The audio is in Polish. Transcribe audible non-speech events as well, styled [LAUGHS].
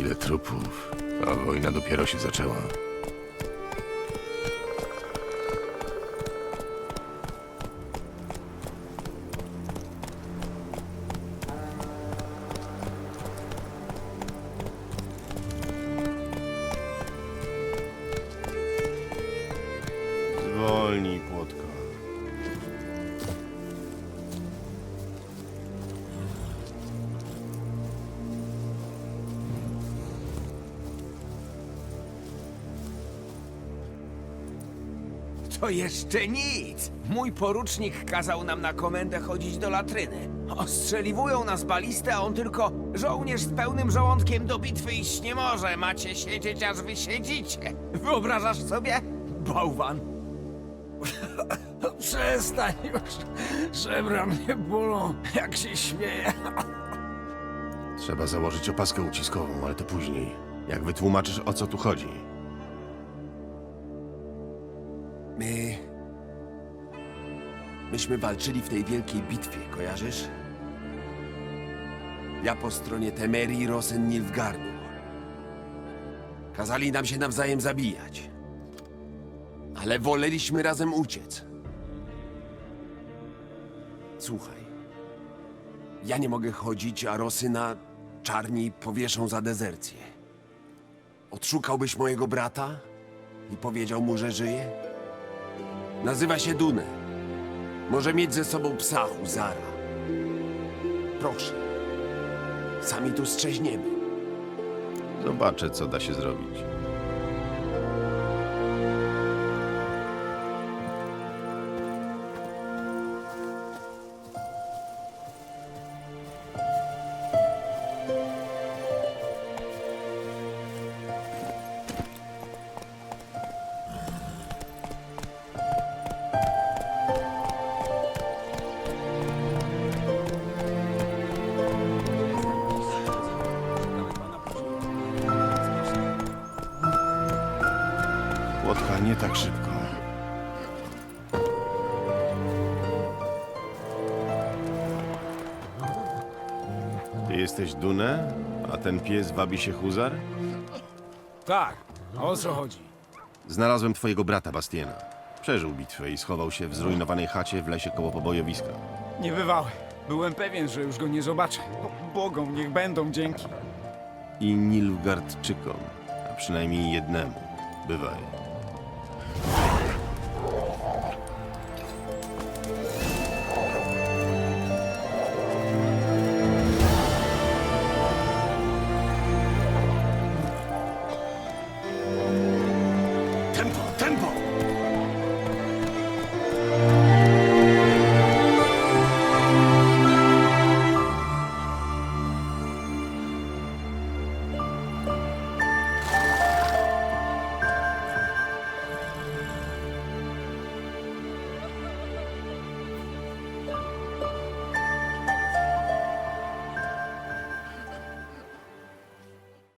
Tyle trupów, a wojna dopiero się zaczęła. Zwolnij, płotka. To jeszcze nic! Mój porucznik kazał nam na komendę chodzić do latryny. Ostrzeliwują nas balistę, a on tylko żołnierz z pełnym żołądkiem do bitwy iść nie może. Macie siedzieć, aż wy siedzicie. Wyobrażasz sobie? Bałwan. [LAUGHS] Przestań już. Żebra mnie bolą, jak się śmieję. Trzeba założyć opaskę uciskową, ale to później. Jak wytłumaczysz, o co tu chodzi? My. Myśmy walczyli w tej wielkiej bitwie, kojarzysz? Ja po stronie Temerii, Rosen, Nilfgardu. Kazali nam się nawzajem zabijać. Ale woleliśmy razem uciec. Słuchaj. Ja nie mogę chodzić, a Rosyna czarni powieszą za dezercję. Odszukałbyś mojego brata i powiedział mu, że żyje? Nazywa się Dune. Może mieć ze sobą psa Huzara. Proszę. Sami tu strzeźniemy. Zobaczę, co da się zrobić. Płotka, nie tak szybko. Ty jesteś Dune, a ten pies wabi się Huzar? Tak, o co chodzi? Znalazłem twojego brata Bastiena. Przeżył bitwę i schował się w zrujnowanej chacie w lesie koło pobojowiska. Niebywały. Byłem pewien, że już go nie zobaczę. Bo- Bogom niech będą dzięki. I Nilfgaardczykom, a przynajmniej jednemu. Bywaj.